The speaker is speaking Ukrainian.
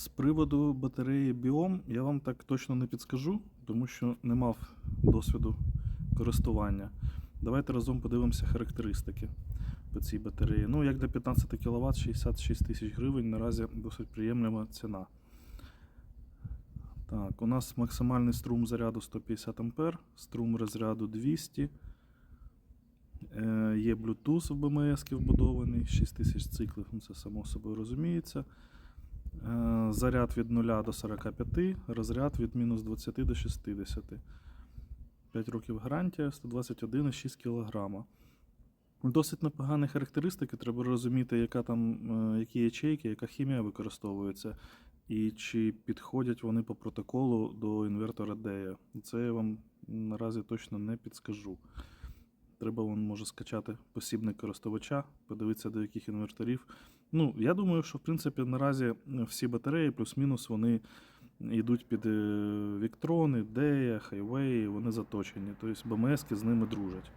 З приводу батареї Biom я вам так точно не підскажу, тому що не мав досвіду користування. Давайте разом подивимося характеристики по цій батареї. Ну, як для 15 кВт 66 тисяч гривень, наразі досить приємлива ціна. Так, у нас максимальний струм заряду 150 А, струм розряду 200. Е, є Bluetooth в БМС вбудований, 6000 циклів, ну це само собою розуміється. Е, Заряд від 0 до 45, розряд від мінус 20 до 60. 5 років гарантія, 121,6 кг. Досить непогані характеристики. Треба розуміти, яка там, е, які ячейки, яка хімія використовується, і чи підходять вони по протоколу до інвертора DEA. Це я вам наразі точно не підскажу. Треба вон, може скачати посібник користувача, подивитися до яких інверторів. Ну, я думаю, що в принципі наразі е, всі батареї, плюс-мінус, вони йдуть під Віктрони, Дея, Хайвей, вони заточені. Тобто БМС з ними дружать.